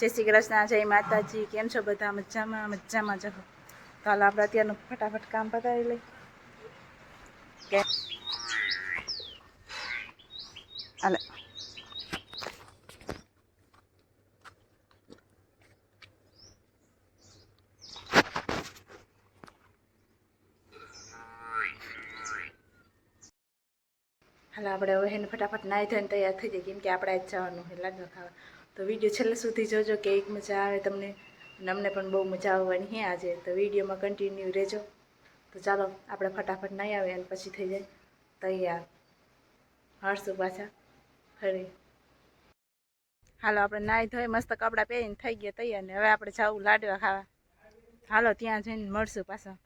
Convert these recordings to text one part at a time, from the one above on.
જય શ્રી કૃષ્ણ, જય માતાજી, કેમ છો બધા? મજામાં મજામાં જશો તો હાલ આપણે અત્યારનું ફટાફટ કામ પતાવી લઈ કે હાલે. હાલ આપણે હવે એને ફટાફટ નાહી ધોઈને તૈયાર થઈ જાય કેમ કે આપણે જ જવાનું છે જ ખાવા. તો વીડિયો છેલ્લે સુધી જોજો કે એક મજા આવે તમને. અને અમને પણ બહુ મજા આવવાની હે આજે. તો વિડીયોમાં કન્ટિન્યુ રહેજો. તો ચાલો, આપણે ફટાફટ નહીં આવે અને પછી થઈ જાય. તૈયાર. હરશું પાછા. ફરી. હાલો, આપણે નાહી ધોઈ મસ્ત કપડાં પહેરીને થઈ ગયા તૈયાર ને. હવે આપણે જવું લાડવા ખાવા. હાલો, ત્યાં જઈને મળશું પાછા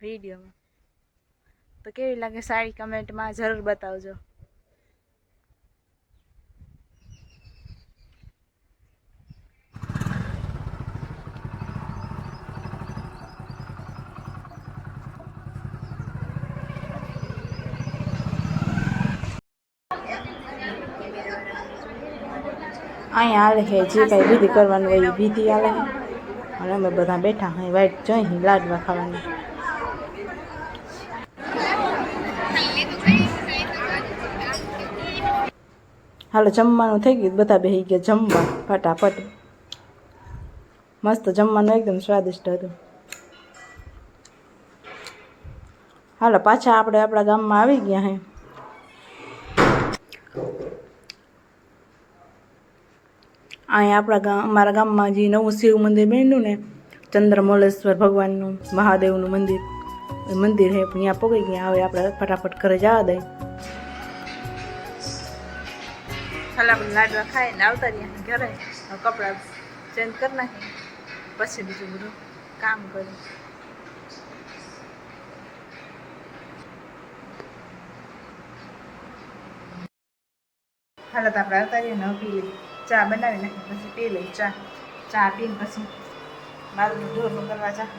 વિડીયોમાં. તો કેવી લાગે સારી કમેન્ટમાં જરૂર બતાવજો. અહીંયા હાલે છે, જે કાંઈ વિધિ કરવાનું હોય એ વિધિ હાલે અને અમે બધા બેઠા અહીં વાઈટ જોઈ લાડવા ખાવાની. હાલો, જમવાનું થઈ ગયું, બધા બેસી ગયા જમવા, ફટાફટ. મસ્ત જમવાનું, એકદમ સ્વાદિષ્ટ હતું. હાલો, પાછા આપણે આપણા ગામમાં આવી ગયા હે. અહીંયા આપણા ગામ, અમારા ગામમાં જે નવું શિવ મંદિર બન્યું ને, ચંદ્રમોલેશ્વર ભગવાનનું, મહાદેવનું મંદિર, એ મંદિર પણ ત્યાં પગી ગયા, હવે આપણે ફટાફટ ઘરે જવા ખાલી આપણે લાડવા ખાઈને આવતા રહ્યા ઘરે કપડાં ચેન્જ કરી નાખી પછી બીજું બધું કામ કર્યું હાલો તો આપણે આવતા રહીએ ને લઈએ ચા બનાવી નાખીએ પછી પી લઈએ ચા. ચા પીને પછી મારું ઢોરનું કરવા ચા